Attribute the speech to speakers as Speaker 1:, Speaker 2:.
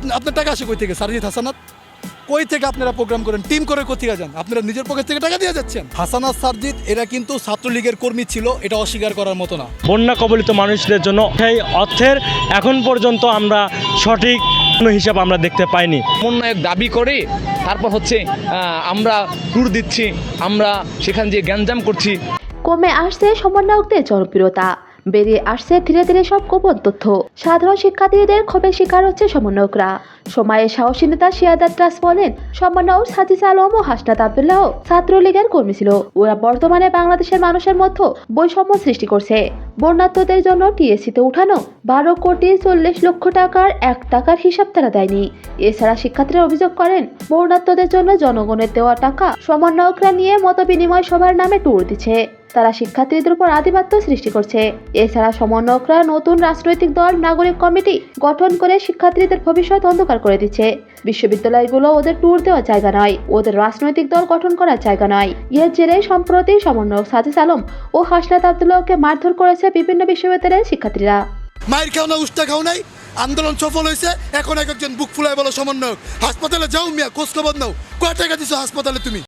Speaker 1: আপনি- আপনার টাকা আসে কই থেকে সারজিৎ হাসানাত কই থেকে আপনারা প্রোগ্রাম করেন? টিম করে কোথেকে যান? আপনারা নিজের পকেট থেকে টাকা দিয়ে যাচ্ছেন। হাসানাত সারজিৎ এরা কিন্তু ছাত্রলীগের কর্মী ছিল এটা অস্বীকার করার মতো না।
Speaker 2: বন্যা কবলিত মানুষদের জন্য সেই অর্থের এখন পর্যন্ত আমরা সঠিক কোনো হিসাব আমরা দেখতে পাইনি।
Speaker 3: সমন্বয়ক দাবি করে তারপর হচ্ছে আহ, আমরা ট্যুর দিচ্ছি আমরা সেখান দিয়ে গ্যাঞ্জাম করছি।
Speaker 4: কমে আসছে সমন্বয়কদের জনপ্রিয়তা। বেরিয়ে আসছে ধীরে ধীরে সব গোপন তথ্য। সাধারণ শিক্ষার্থীদের ক্ষোভের শিকার হচ্ছে সমন্বয়করা। সময়ে সাহসী নেতা শিয়াদার ট্রাস বলেন, সমন্বয়ক সাজিস আলম ও হাসনাত আবদুল্লাহ ছাত্রলীগের কর্মী ছিল। ওরা বর্তমানে বাংলাদেশের মানুষের মধ্যে বৈষম্য সৃষ্টি করছে। বন্যাত্মদের জন্য টিএসসিতে উঠানো বারো কোটি চল্লিশ লক্ষ টাকার এক টাকার হিসাব তারা দেয়নি। এছাড়া শিক্ষার্থীরা অভিযোগ করেন বন্যাত্মদের জন্য জনগণের দেওয়া টাকা সমন্বয়করা নিয়ে মতবিনিময় সভার নামে ট্যুর দিচ্ছে। তারা শিক্ষার্থীদের উপর আধিপত্য সৃষ্টি করছে। এছাড়া সমন্বয়করা নতুন রাজনৈতিক দল, নাগরিক কমিটি গঠন করে শিক্ষার্থীদের ভবিষ্যৎ অন্ধকার করে দিচ্ছে। বিশ্ববিদ্যালয়গুলো ওদের ট্যুর দেওয়ার জায়গা নয়, ওদের রাজনৈতিক দল গঠন করার জায়গা নয়। এর জেরে সম্প্রতি সমন্বয়ক সাজিস আলম ও হাসনাত আবদুল্লাহকে মারধর করেছে বিভিন্ন বিশ্ববিদ্যালয়ের শিক্ষার্থীরা।
Speaker 1: মায়ের খাও না খাও নাই, আন্দোলন সফল হয়েছে, এখন এক একজন বুক ফুলায় বলো সমন্বয়ক, হাসপাতালে যাও মিয়া, খোঁজ খবর নাও, কয় টাকা দিছো হাসপাতালে তুমি?